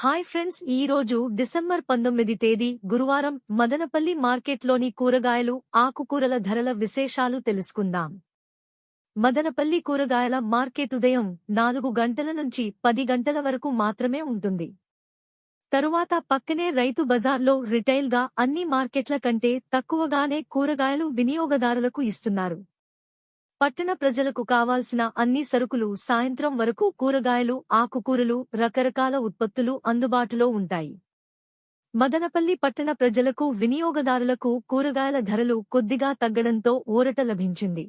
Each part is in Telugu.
హాయ్ ఫ్రెండ్స్ ఈ రోజు డిసెంబర్ పంతొమ్మిది తేదీ గురువారం మదనపల్లి మార్కెట్లోని కూరగాయలు ఆకుకూరల ధరల విశేషాలు తెలుసుకుందాం. మదనపల్లి కూరగాయల మార్కెట్ ఉదయం నాలుగు గంటల నుంచి పది గంటల వరకు మాత్రమే ఉంటుంది. తరువాత పక్కనే రైతు బజార్లో రిటైల్గా అన్ని మార్కెట్ల కంటే తక్కువగానే కూరగాయలు వినియోగదారులకు ఇస్తున్నారు. పట్టణ ప్రజలకు కావాల్సిన అన్ని సరుకులు సాయంత్రం వరకు కూరగాయలు ఆకుకూరలు రకరకాల ఉత్పత్తులు అందుబాటులో ఉంటాయి. మదనపల్లి పట్టణ ప్రజలకు వినియోగదారులకు కూరగాయల ధరలు కొద్దిగా తగ్గడంతో ఊరట లభించింది.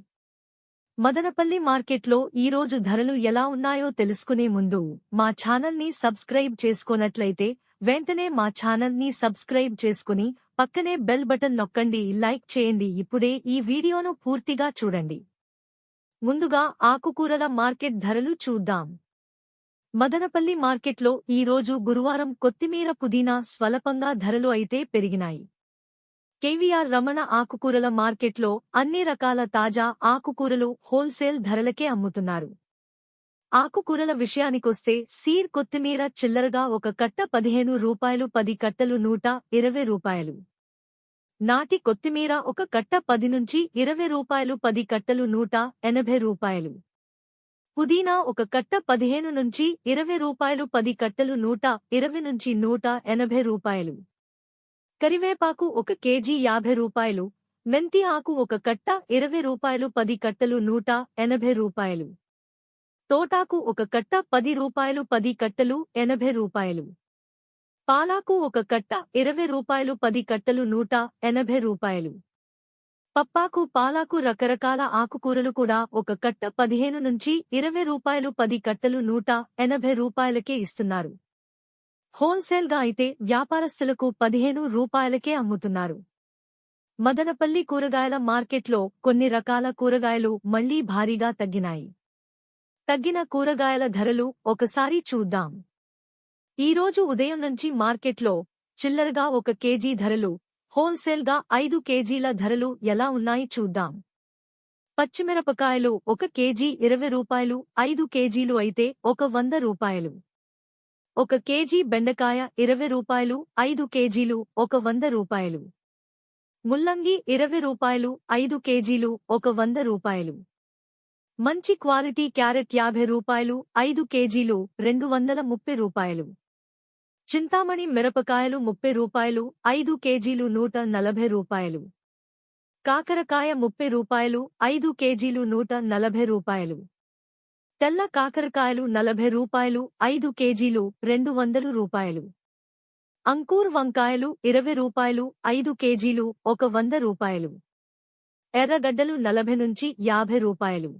మదనపల్లి మార్కెట్లో ఈరోజు ధరలు ఎలా ఉన్నాయో తెలుసుకునే ముందు మా ఛానల్ని సబ్స్క్రైబ్ చేసుకోనట్లయితే వెంటనే మా ఛానల్ని సబ్స్క్రైబ్ చేసుకుని పక్కనే బెల్ బటన్ నొక్కండి లైక్ చేయండి. ఇప్పుడే ఈ వీడియోను పూర్తిగా చూడండి. ముందుగా ఆకుకూరల మార్కెట్ ధరలు చూద్దాం. మదనపల్లి మార్కెట్లో ఈరోజు గురువారం కొత్తిమీర పుదీనా స్వల్పంగా ధరలు అయితే పెరిగినాయి. కేవీఆర్ రమణ ఆకుకూరల మార్కెట్లో అన్ని రకాల తాజా ఆకుకూరలు హోల్సేల్ ధరలకే అమ్ముతున్నారు. ఆకుకూరల విషయానికొస్తే సీడ్ కొత్తిమీర చిల్లరగా ఒక కట్ట పదిహేను రూపాయలు పది కట్టలు నూట ఇరవై రూపాయలు. నాటి కొత్తిమీర ఒక కట్ట పది నుంచి ఇరవై రూపాయలు పది కట్టలు నూట ఎనభై రూపాయలు. పుదీనా ఒక కట్ట పదిహేను నుంచి ఇరవై రూపాయలు పది కట్టలు నూట ఇరవై నుంచి నూట ఎనభై రూపాయలు. కరివేపాకు ఒక కేజీ యాభై రూపాయలు మెంతి ఆకు ఒక కట్ట ఇరవై రూపాయలు పది కట్టలు నూట ఎనభై రూపాయలు. తోటాకు ఒక కట్ట పది రూపాయలు పది కట్టలు ఎనభై రూపాయలు. పాలాకు ఒక కట్ట ఇరవై రూపాయలు పది కట్టలు నూట ఎనభై రూపాయలు. పప్పాకు పాలాకు రకరకాల ఆకుకూరలు కూడా ఒక కట్ట పదిహేను నుంచి ఇరవై రూపాయలు పది కట్టలు నూట ఎనభై రూపాయలకే ఇస్తున్నారు. హోల్సేల్గా అయితే వ్యాపారస్తులకు పదిహేను రూపాయలకే అమ్ముతున్నారు. మదనపల్లి కూరగాయల మార్కెట్లో కొన్ని రకాల కూరగాయలు మళ్ళీ భారీగా తగ్గినాయి. తగ్గిన కూరగాయల ధరలు ఒకసారి చూద్దాం. ఈరోజు ఉదయం నుంచి మార్కెట్లో చిల్లరగా ఒక కేజీ ధరలు హోల్సేల్గా ఐదు కేజీల ధరలు ఎలా ఉన్నాయి చూద్దాం. పచ్చిమిరపకాయలు ఒక కేజీ ఇరవై రూపాయలు ఐదు కేజీలు అయితే ఒక వంద రూపాయలు. ఒక కేజీ బెండకాయ ఇరవై రూపాయలు ఐదు కేజీలు ఒక వంద రూపాయలు. ముల్లంగి ఇరవై రూపాయలు ఐదు కేజీలు ఒక వంద రూపాయలు. మంచి క్వాలిటీ క్యారెట్ యాభై రూపాయలు ఐదు కేజీలు రెండు వందల ముప్పై రూపాయలు. చింతామణి మిరపకాయలు ముప్పై రూపాయలు ఐదు కేజీలు నూట నలభై రూపాయలు. కాకరకాయ ముప్పై రూపాయలు ఐదు కేజీలు నూట నలభై రూపాయలు. తెల్ల కాకరకాయలు నలభై రూపాయలు ఐదు కేజీలు రెండు వందలు రూపాయలు. అంకూర్ వంకాయలు ఇరవై రూపాయలు ఐదు కేజీలు ఒక వంద రూపాయలు. ఎర్రగడ్డలు నలభై నుంచి యాభై రూపాయలు.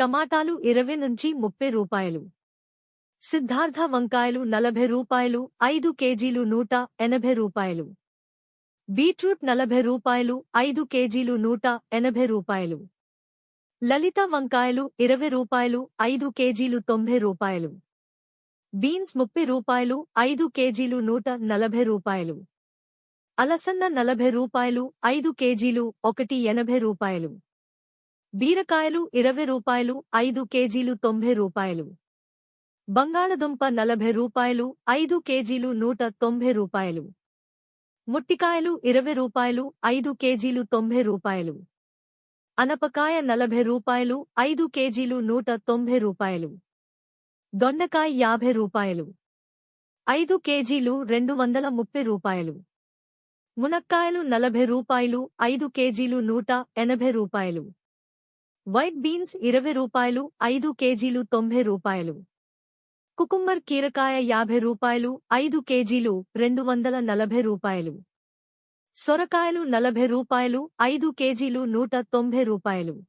టమాటాలు ఇరవై నుంచి ముప్పై రూపాయలు. సిద్ధార్థ వంకాయలు నలభై రూపాయలు ఐదు కేజీలు నూట ఎనభై రూపాయలు. బీట్రూట్ నలభై రూపాయలు ఐదు కేజీలు నూట ఎనభై రూపాయలు. లలిత వంకాయలు ఇరవై రూపాయలు ఐదు కేజీలు తొంభై రూపాయలు. బీన్స్ ముప్పై రూపాయలు ఐదు కేజీలు నూట నలభై రూపాయలు. అలసన్న నలభై రూపాయలు ఐదు కేజీలు ఒకటి ఎనభై రూపాయలు. బీరకాయలు ఇరవై రూపాయలు ఐదు కేజీలు తొంభై రూపాయలు. బంగాళదుంప నలభై రూపాయలు ఐదు కేజీలు నూట తొంభై రూపాయలు. ముట్టికాయలు ఇరవై రూపాయలు ఐదు కేజీలు తొంభై రూపాయలు. అనపకాయ నలభై రూపాయలు ఐదు కేజీలు నూట తొంభై రూపాయలు. దొండకాయ యాభై రూపాయలు. ఐదు కేజీలు రెండు వందల ముప్పై రూపాయలు. మునక్కాయలు నలభై రూపాయలు ఐదు కేజీలు నూట ఎనభై రూపాయలు. వైట్ బీన్స్ ఇరవై రూపాయలు ఐదు కేజీలు తొంభై రూపాయలు. కుకుమ్మర్ కీరకాయ యాభై రూపాయలు ఐదు కేజీలు రెండు వందల నలభై రూపాయలు. సొరకాయలు నలభై రూపాయలు ఐదు కేజీలు నూట తొంభై రూపాయలు.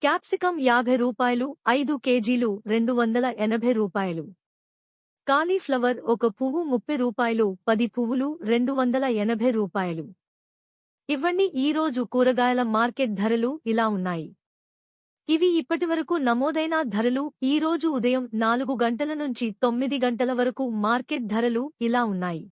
క్యాప్సికం యాభై రూపాయలు ఐదు కేజీలు రెండు వందల ఎనభై రూపాయలు. కాలీఫ్లవర్ ఒక పువ్వు ముప్పై రూపాయలు పది పువ్వులు రెండు వందల ఎనభై రూపాయలు. ఇవ్వండి ఈరోజు కూరగాయల మార్కెట్ ధరలు ఇలా ఉన్నాయి. ఇవి ఇప్పటివరకు నమోదైన ధరలు ఈ రోజు ఉదయం నాలుగు గంటల నుంచి తొమ్మిది గంటల వరకు మార్కెట్ ధరలు ఇలా ఉన్నాయి.